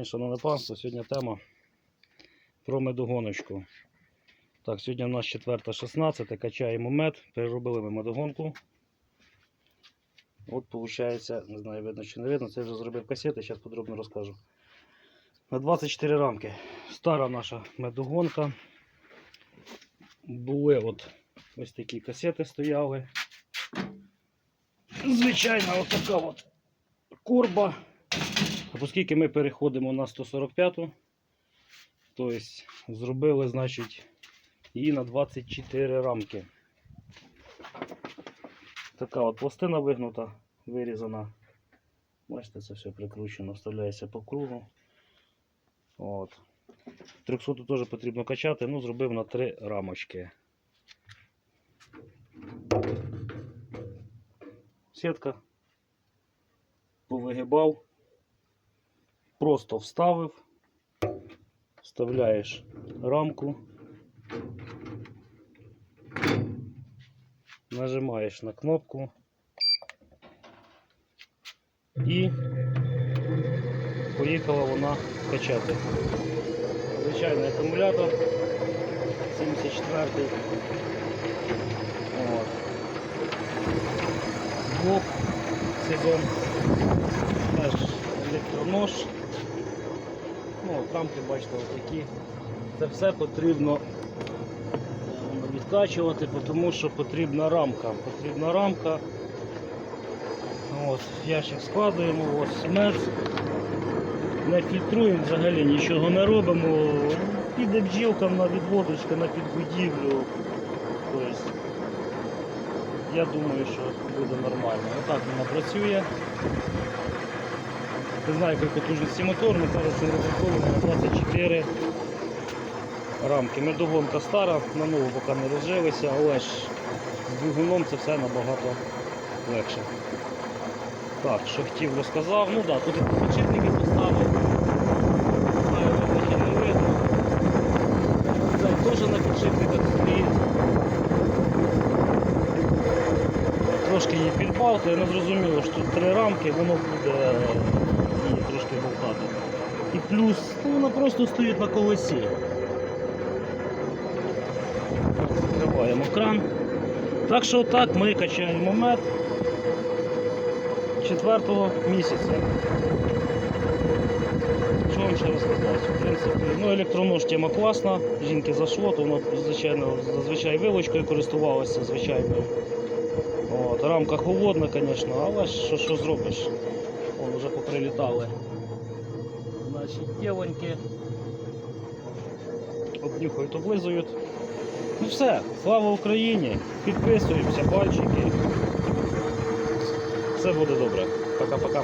день, шановне панство. Сьогодні тема про медогоночку. Так, сьогодні у нас 4.16, качаємо мед, переробили ми медогонку. От виходить, не знаю, видно чи не видно, це вже зробив касети, зараз подробно розкажу. На 24 рамки. Стара наша медогонка. Були от ось такі касети стояли. Звичайна от така от корба. Оскільки ми переходимо на 145-ту, тобто зробили, значить, її на 24 рамки. Така от пластина вигнута, вирізана. Бачите, це все прикручено, вставляється по кругу. От. 300 теж потрібно качати, ну зробив на 3 рамочки. Сітка. Повигибав. Просто вставив, вставляєш рамку, нажимаєш на кнопку і поїхала вона качати. Звичайний акумулятор 74 От. Блок сезон теж електронож. Ну, от рамки, бачите, отакі. Це все потрібно відкачувати, тому що потрібна рамка. Потрібна рамка. От, ящик складуємо, ось мед. Не фільтруємо взагалі, нічого не робимо. Піде бджілка на відводочка, на підбудівлю. Тобто, я думаю, що буде нормально. Отак вона працює. Не знаю, якої потужності мотор, але кажуть, що розрахований на 24 рамки. Медогонка стара, на нову поки не розжилися, але ж з двигуном це все набагато легше. Так, що хотів розказав. Ну так, тут і підшипники поставив. Знаю, не видно. Теж на підшипниках стоїть. Трошки її підбавте, не зрозуміло, що тут три рамки, воно буде її трошки болтати. І плюс, ну, вона просто стоїть на колесі. Закриваємо кран. Так що так ми качаємо мед четвертого місяця. Що вам ще розказати? В принципі, ну, електронож тема класна, жінки зайшло, то воно звичайно, зазвичай вилочкою користувалося звичайною. От, рамка холодна, звісно, але що, що зробиш? Вон вже поприлітали. наші дівоньки обнюхають, облизують. Ну все, слава Україні! Підписуємося, пальчики. Все буде добре. Пока-пока.